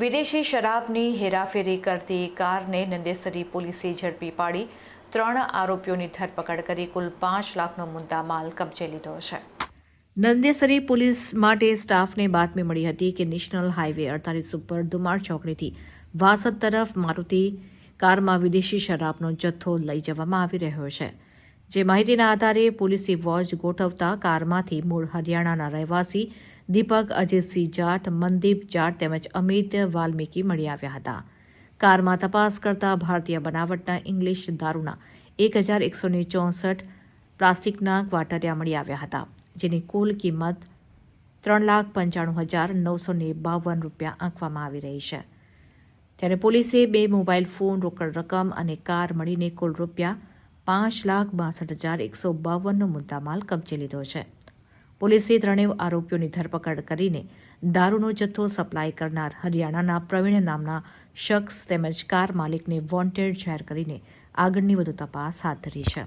વિદેશી શરાબની હેરાફેરી કરતી કારને નંદેસરી પોલીસે ઝડપી પાડી. ત્રણ આરોપીઓની ધરપકડ કરી કુલ પાંચ લાખનો મુદ્દામાલ કબજે લીધો છે. નંદેસરી પોલીસ માટે સ્ટાફને બાતમી મળી હતી કે નેશનલ હાઈવે અડતાલીસ ઉપર દુમાર ચોકડીથી વાસદ તરફ મારુતિ કારમાં વિદેશી શરાબનો જથ્થો લઈ જવામાં આવી રહ્યો છે. જે માહિતીના આધારે પોલીસે વોચ ગોઠવતા કારમાંથી મૂળ હરિયાણાના રહેવાસી દીપક અજયસિંહ જાટ, મનદીપ જાટ તેમજ અમિત વાલ્મીકી મળી આવ્યા હતા. કારમાં તપાસ કરતા ભારતીય બનાવટના ઇંગ્લિશ દારૂના એક હજાર એકસોને ચોસઠ પ્લાસ્ટિકના ક્વાટરિયા મળી આવ્યા હતા, જેની કુલ કિંમત ત્રણ લાખ પંચાણું હજાર નવસો બાવન રૂપિયા આંકવામાં આવી રહી છે. ત્યારે પોલીસે બે મોબાઈલ ફોન રોકડ રકમ અને કાર મળીને કુલ રૂપિયા પાંચ લાખ બાસઠ હજાર એકસો બાવનનો મુદ્દામાલ કબજે લીધો છે. પોલીસે ત્રણેય આરોપીઓની ધરપકડ કરીને દારૂનો જથ્થો સપ્લાય કરનાર હરિયાણાના પ્રવીણ નામના શખ્સ તેમજ કાર માલિકને વોન્ટેડ જાહેર કરીને આગળની વધુ તપાસ હાથ ધરી છે.